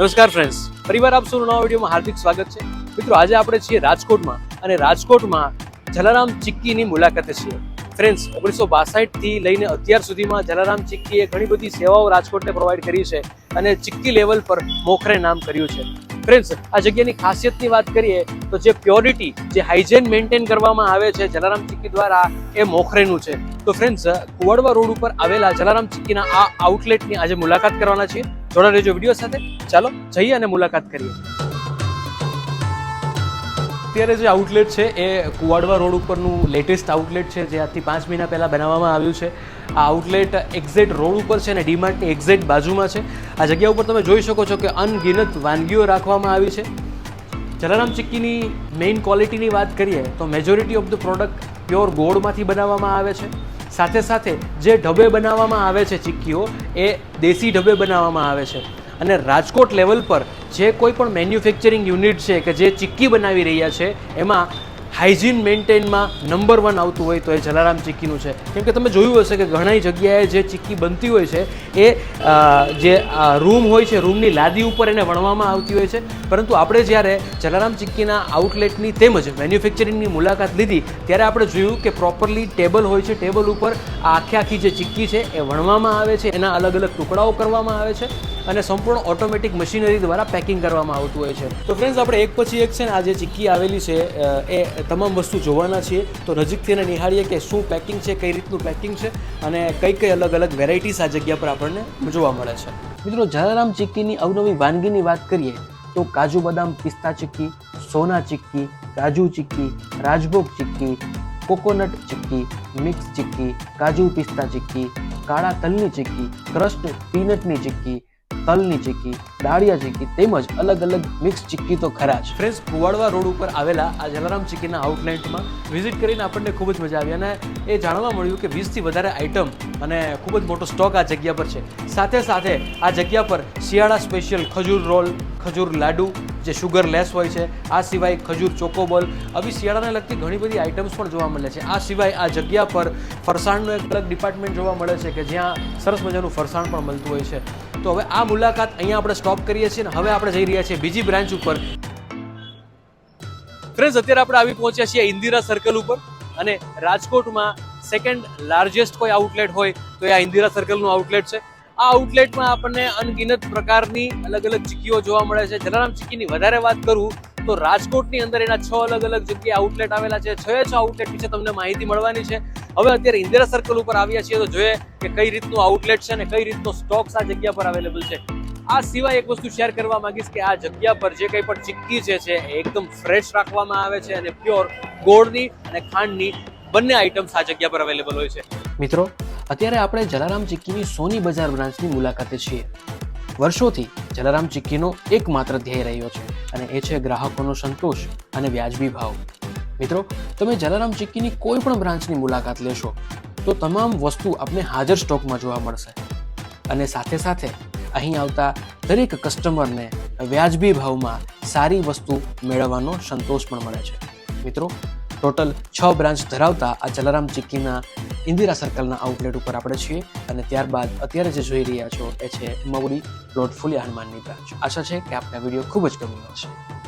નમસ્કાર ફ્રેન્ડ્સ ફરીવાર આપ સૌનું નવા વિડીયોમાં હાર્દિક સ્વાગત છે. મિત્રો, આજે આપણે છીએ રાજકોટમાં અને રાજકોટમાં જલારામ ચિક્કીની મુલાકાતે છીએ. ફ્રેન્ડ્સ ઓગણીસો બાસઠથી લઈને અત્યાર સુધીમાં જલારામ ચિક્કીએ ઘણી બધી સેવાઓ રાજકોટને પ્રોવાઈડ કરી છે અને ચિક્કી લેવલ પર મોખરે નામ કર્યું છે. ફ્રેન્ડ્સ આ જગ્યાની ખાસિયતની વાત કરીએ તો જે પ્યોરિટી જે હાઇજેન મેન્ટેન કરવામાં આવે છે જલારામ ચિક્કી દ્વારા એ મોખરેનું છે. તો ફ્રેન્ડ્સ કુવાડવા રોડ ઉપર આવેલા જલારામ ચિક્કીના આ આઉટલેટની આજે મુલાકાત કરવાના છીએ. જોડા રહેજો વીડિયો સાથે. ચાલો, જઈએ અને મુલાકાત કરીએ. અત્યારે જે આઉટલેટ છે એ કુવાડવા રોડ ઉપરનું લેટેસ્ટ આઉટલેટ છે, જે આજથી પાંચ મહિના પહેલાં બનાવવામાં આવ્યું છે. આ આઉટલેટ એક્ઝેક્ટ રોડ ઉપર છે અને ડીમાર્ટની એક્ઝેક્ટ બાજુમાં છે. આ જગ્યા ઉપર તમે જોઈ શકો છો કે અનગિનત વાનગીઓ રાખવામાં આવી છે. જલારામ ચિક્કીની મેઇન ક્વોલિટીની વાત કરીએ, તો majority of the product pure ગોળમાંથી બનાવવામાં આવે છે. સાથે સાથે જે ઢબે બનાવવામાં આવે છે ચીક્કીઓ, એ દેશી ઢબે બનાવવામાં આવે છે. અને રાજકોટ લેવલ પર જે કોઈ પણ મેન્યુફેક્ચરિંગ યુનિટ છે કે જે ચીક્કી બનાવી રહ્યા છે, એમાં હાઇજીન મેન્ટેનમાં નંબર વન આવતું હોય તો એ જલારામ ચીક્કીનું છે. કેમ કે તમે જોયું હશે કે ઘણી જગ્યાએ જે ચીક્કી બનતી હોય છે, એ જે રૂમ હોય છે, રૂમની લાદી ઉપર એને વણવામાં આવતી હોય છે. પરંતુ આપણે જ્યારે જલારામ ચીક્કીના આઉટલેટની તેમજ મેન્યુફેક્ચરિંગની મુલાકાત લીધી, ત્યારે આપણે જોયું કે પ્રોપરલી ટેબલ હોય છે, ટેબલ ઉપર આખી આખી જે ચીક્કી છે, એ વણવામાં આવે છે. એના અલગ અલગ ટુકડાઓ કરવામાં આવે છે. અને સંપૂર્ણ ઓટોમેટિક મશીનરી દ્વારા પેકિંગ કરવામાં આવતું હોય છે. તો ફ્રેન્ડ્સ આપણે એક પછી એક છે ને આ જે ચિક્કી આવેલી છે એ તમામ વસ્તુ જોવાના છીએ. તો નજીકથી એને નિહાળીએ કે શું પેકિંગ છે, કઈ રીતનું પેકિંગ છે અને કઈ કઈ અલગ અલગ વેરાયટીઝ આ જગ્યા પર આપણને જોવા મળે છે. મિત્રો, જલારામ ચિક્કીની અવનવી વાનગીની વાત કરીએ તો કાજુ બદામ પિસ્તા ચિક્કી, સોના ચિક્કી, કાજુ ચિક્કી, રાજભોગ ચિક્કી, કોકોનટ ચિક્કી, મિક્સ ચિક્કી, કાજુ પિસ્તા ચિક્કી, કાળા તલની ચિક્કી ક્રસ્ટ પીનટની ચિક્કી તલની ચીક્કી દાળિયા ચીક્કી તેમજ અલગ અલગ મિક્સ ચીક્કી તો ખરા જ. ફ્રેન્ડ્સ કુવાડવા રોડ ઉપર આવેલા આ જલારામ ચીક્કીના આઉટલેટમાં વિઝિટ કરીને આપણને ખૂબ જ મજા આવી અને એ જાણવા મળ્યું કે વીસથી વધારે આઇટમ અને ખૂબ જ મોટો સ્ટોક આ જગ્યા પર છે. સાથે સાથે આ જગ્યા પર શિયાળા સ્પેશિયલ ખજૂર રોલ, ખજૂર લાડુ, જે શુગર લેસ હોય છે, આ સિવાય ખજૂર ચોકોબોલ આવી શિયાળાને લગતી ઘણી બધી આઇટમ્સ પણ જોવા મળે છે. આ સિવાય આ જગ્યા પર ફરસાણનું એક અલગ ડિપાર્ટમેન્ટ જોવા મળે છે કે જ્યાં સરસ મજાનું ફરસાણ પણ મળતું હોય છે. તો હવે આ મુલાકાત અહીંયા આપણે સ્ટોપ કરીએ છીએ ને હવે આપણે જઈ રહ્યા છીએ બીજી બ્રાન્ચ ઉપર. ફ્રેન્ડ્સ અત્યારે આપણે આવી પહોંચ્યા છીએ ઇન્દિરા સર્કલ ઉપર અને રાજકોટમાં સેકન્ડ લાર્જેસ્ટ કોઈ આઉટલેટ હોય તો એ આ ઇન્દિરા સર્કલનું આઉટલેટ છે. આ આઉટલેટમાં આપણને અનગિનત પ્રકારની અલગ અલગ ચીક્કીઓ જોવા મળે છે. જલારામ ચીકીની વધારે વાત કરું તો રાજકોટની અંદર એના છ અલગ અલગ જગ્યાએ આઉટલેટ આવેલા છે. છ છ આઉટલેટ વિશે તમને માહિતી મળવાની છે. હવે અત્યારે ઇન્દિરા સર્કલ ઉપર આવ્યા છીએ તો જોઈએ કે કઈ રીતનું આઉટલેટ છે અને કઈ રીતનો સ્ટોક્સ આ જગ્યા પર અવેલેબલ છે. આ સિવાય એક વસ્તુ શેર કરવા માંગીશ કે આ જગ્યા પર જે કંઈ પણ ચિક્કી છે એકદમ ફ્રેશ રાખવામાં આવે છે અને પ્યોર ગોળની અને ખાંડની બંને આઇટમ્સ આ જગ્યા પર અવેલેબલ હોય છે. મિત્રો, અત્યારે આપણે જલારામ ચિક્કીની સોની બજાર બ્રાન્ચની મુલાકાતે છીએ. વર્ષોથી જલારામ ચિક્કીનો એકમાત્ર ધ્યેય રહ્યો છે અને એ છે ગ્રાહકોનો સંતોષ અને વ્યાજબી ભાવ. મિત્રો, તમે જલારામ ચિક્કીની કોઈ પણ બ્રાન્ચની મુલાકાત લેશો, તો તમામ વસ્તુ આપને હાજર સ્ટોકમાં જોવા મળશે. અને સાથે સાથે અહીં આવતા દરેક કસ્ટમરને વ્યાજબી ભાવમાં સારી વસ્તુ મેળવવાનો સંતોષ પણ મળે છે. મિત્રો, ટોટલ છ બ્રાન્ચ ધરાવતા આ જલારામ ચિક્કીના ઇન્દિરા સર્કલના આઉટલેટ ઉપર આપણે છીએ અને ત્યારબાદ અત્યારે જે જોઈ રહ્યા છો એ છે મવડી પ્લોટ હનુમાનની બ્રાન્ચ. આશા છે કે આપને વીડિયો ખૂબ જ ગમ્યો હશે.